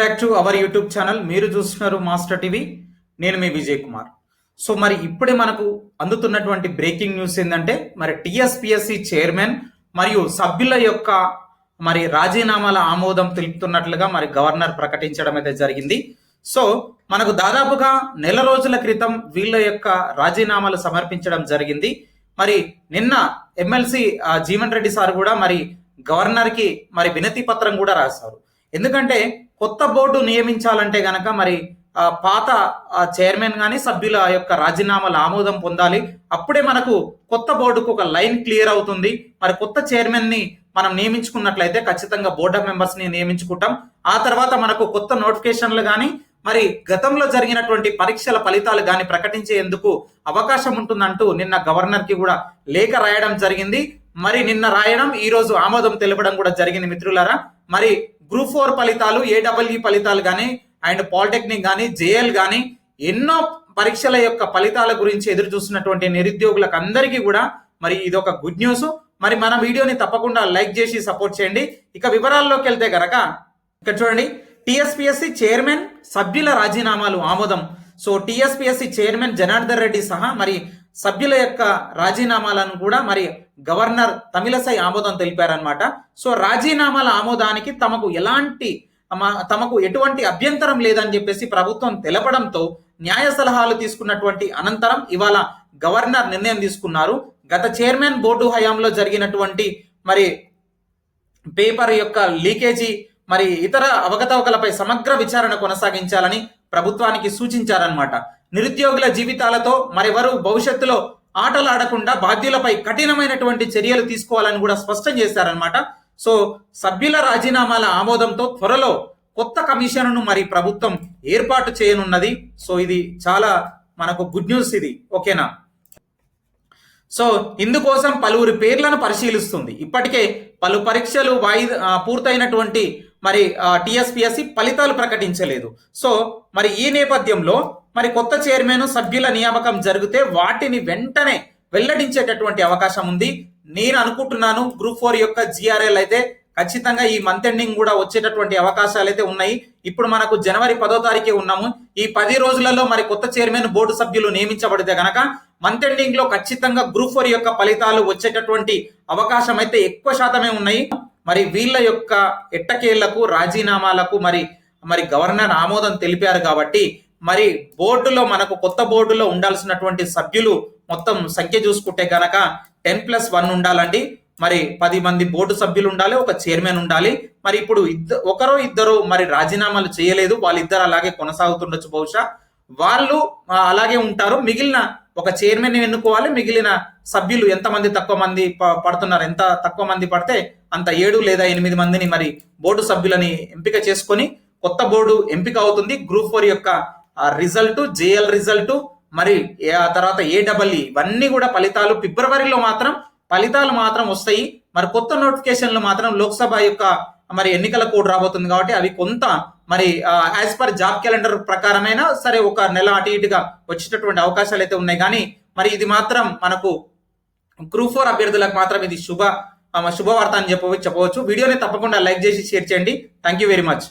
Back to our YouTube channel మీరు చూస్తున్నారు master TV నేను మీ విజయ్ కుమార్. సో మరి ఇప్పుడే మనకు అందుతున్నటువంటి బ్రేకింగ్ న్యూస్ ఏంటంటే మరి టిఎస్పిఎస్సి చైర్మన్ మరియు సభ్యుల యొక్క మరి రాజీనామాల ఆమోదం తెలుపుతున్నట్లుగా మరి గవర్నర్ ప్రకటించడం అయితే జరిగింది. సో మనకు దాదాపుగా నెల రోజుల క్రితం వీళ్ళ యొక్క రాజీనామాలు సమర్పించడం జరిగింది. మరి నిన్న ఎమ్మెల్సీ జీవన్ రెడ్డి సార్ కూడా మరి గవర్నర్కి మరి వినతి పత్రం కూడా రాశారు. ఎందుకంటే కొత్త బోర్డు నియమించాలంటే గనక మరి పాత చైర్మన్ కానీ సభ్యుల యొక్క రాజీనామాల ఆమోదం పొందాలి. అప్పుడే మనకు కొత్త బోర్డుకు ఒక లైన్ క్లియర్ అవుతుంది. మరి కొత్త చైర్మన్ని మనం నియమించుకున్నట్లయితే ఖచ్చితంగా బోర్డ్ ఆఫ్ మెంబర్స్ని నియమించుకుంటాం. ఆ తర్వాత మనకు కొత్త నోటిఫికేషన్లు కానీ మరి గతంలో జరిగినటువంటి పరీక్షల ఫలితాలు కానీ ప్రకటించేందుకు అవకాశం ఉంటుందంటూ నిన్న గవర్నర్కి కూడా లేఖ రాయడం జరిగింది. మరి నిన్న రాయడం ఈ రోజు ఆమోదం తెలపడం కూడా జరిగింది మిత్రులారా. మరి గ్రూప్ ఫోర్ ఫలితాలు ఏడబ్ల్యూ ఫలితాలు కానీ అండ్ పాలిటెక్నిక్ కానీ జేఎల్ కానీ ఎన్నో పరీక్షల యొక్క ఫలితాల గురించి ఎదురు చూస్తున్నటువంటి నిరుద్యోగులకు అందరికీ కూడా మరి ఇది ఒక గుడ్ న్యూస్. మరి మన వీడియోని తప్పకుండా లైక్ చేసి సపోర్ట్ చేయండి. ఇక వివరాల్లోకి వెళ్తే గనక ఇక్కడ చూడండి. టిఎస్పిఎస్సి చైర్మన్ సభ్యుల రాజీనామాలు ఆమోదం. So TSPSC chairman Janardhan Reddy సహా మరి సభ్యుల యొక్క రాజీనామాలను కూడా మరి గవర్నర్ తమిళసై ఆమోదం తెలిపారనమాట సో రాజీనామాల ఆమోదానికి తమకు ఎలాంటి తమకు ఎటువంటి అభ్యంతరం లేదని చెప్పేసి ప్రభుత్వం తెలపడంతో న్యాయ సలహాలు తీసుకున్నటువంటి అనంతరం ఇవాళ గవర్నర్ నిర్ణయం తీసుకున్నారు. గత చైర్మన్ బోర్డు హయాంలో జరిగినటువంటి మరి పేపర్ యొక్క లీకేజీ మరి ఇతర అవకతవకలపై సమగ్ర విచారణ కొనసాగించాలని ప్రభుత్వానికి సూచించారనమాట నిరుద్యోగుల జీవితాలతో మరెవరు భవిష్యత్తులో ఆటలు ఆడకుండా బాధ్యులపై కఠినమైనటువంటి చర్యలు తీసుకోవాలని కూడా స్పష్టం చేశారనమాట సో సభ్యుల రాజీనామాల ఆమోదంతో త్వరలో కొత్త కమిషన్ను మరి ప్రభుత్వం ఏర్పాటు చేయనున్నది. సో ఇది చాలా మనకు గుడ్ న్యూస్ ఇది. ఓకేనా? సో ఇందుకోసం పలువురు పేర్లను పరిశీలిస్తుంది. ఇప్పటికే పలు పరీక్షలు వాయిదా పూర్తయినటువంటి మరి టిఎస్పిఎస్సి ఫలితాలు ప్రకటించలేదు. సో మరి ఈ నేపథ్యంలో మరి కొత్త చైర్మన్ సభ్యుల నియామకం జరిగితే వాటిని వెంటనే వెల్లడించేటటువంటి అవకాశం ఉంది. నేను అనుకుంటున్నాను గ్రూప్ ఫోర్ యొక్క జిఆర్ఎల్ అయితే ఖచ్చితంగా ఈ మంత్ ఎండింగ్ కూడా వచ్చేటటువంటి అవకాశాలు అయితే ఉన్నాయి. ఇప్పుడు మనకు జనవరి పదో తారీఖే ఉన్నాము. ఈ పది రోజులలో మరి కొత్త చైర్మన్ బోర్డు సభ్యులు నియమించబడితే గనక మంత్ ఎండింగ్లో ఖచ్చితంగా గ్రూప్ ఫోర్ యొక్క ఫలితాలు వచ్చేటటువంటి అవకాశం అయితే ఎక్కువ శాతమే ఉన్నాయి. మరి వీళ్ళ యొక్క ఎట్టకేళ్ళకు రాజీనామాలకు మరి మరి గవర్నర్ ఆమోదం తెలిపారు కాబట్టి మరి బోర్డులో మనకు కొత్త బోర్డులో ఉండాల్సినటువంటి సభ్యులు మొత్తం సంఖ్య చూసుకుంటే గనక టెన్ ప్లస్ వన్ ఉండాలండి. మరి పది మంది బోర్డు సభ్యులు ఉండాలి ఒక చైర్మన్ ఉండాలి. మరి ఇప్పుడు ఇద్దరు ఒకరో ఇద్దరు మరి రాజీనామాలు చేయలేదు వాళ్ళిద్దరు అలాగే కొనసాగుతుండొచ్చు బహుశా. వాళ్ళు అలాగే ఉంటారు. మిగిలిన ఒక చైర్మన్ ఎన్నుకోవాలి. మిగిలిన సభ్యులు ఎంతమంది తక్కువ మంది పడుతున్నారు ఎంత తక్కువ మంది పడితే అంత ఏడు లేదా ఎనిమిది మందిని మరి బోర్డు సభ్యులని ఎంపిక చేసుకొని కొత్త బోర్డు ఎంపిక అవుతుంది. గ్రూప్ ఫోర్ యొక్క రిజల్ట్ జేఎల్ రిజల్ట్ మరి ఆ తర్వాత ఏడబ్ల్ఈ ఇవన్నీ కూడా ఫలితాలు ఫిబ్రవరిలో మాత్రం ఫలితాలు మాత్రం వస్తాయి. మరి కొత్త నోటిఫికేషన్లు మాత్రం లోక్సభ యొక్క మరి ఎన్నికల కోడ్ రాబోతుంది కాబట్టి అవి కొంత మరి యాజ్ పర్ జాబ్ క్యాలెండర్ ప్రకారమైనా సరే ఒక నెల అటు ఇటుగా వచ్చేటటువంటి అవకాశాలు అయితే ఉన్నాయి. కానీ మరి ఇది మాత్రం మనకు గ్రూప్ ఫోర్ అభ్యర్థులకు మాత్రం ఇది శుభ శుభవార్త అని చెప్పవచ్చు చెప్పవచ్చు. వీడియోని తప్పకుండా లైక్ చేసి షేర్ చేయండి. Thank you very much